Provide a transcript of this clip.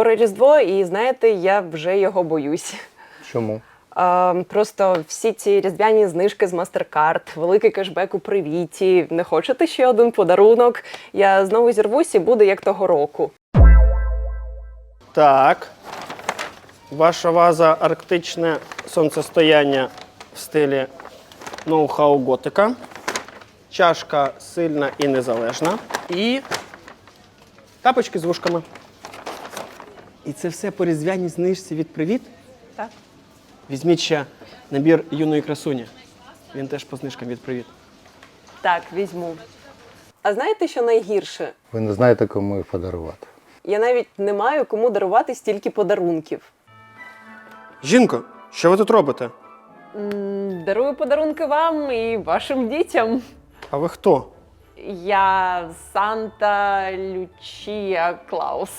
Скоро Різдво, і знаєте, я вже його боюсь. Чому? Е, просто всі ці різдвяні знижки з MasterCard, великий кешбек у привіті. Не хочете ще один подарунок? Я знову зірвусь і буде як того року. Так. Ваша ваза арктичне сонцестояння в стилі ноу-хау готика. Чашка сильна і незалежна. І тапочки з вушками. І це все по різдвяній знижці від привіт. Так. Візьміть ще набір юної красуні. Він теж по знижкам від привіт. Так, візьму. А знаєте, що найгірше? Ви не знаєте, кому їх подарувати. Я навіть не маю кому дарувати стільки подарунків. Жінко, що ви тут робите? М, Дарую подарунки вам і вашим дітям. А ви хто? Я Санта Лючія Клаус.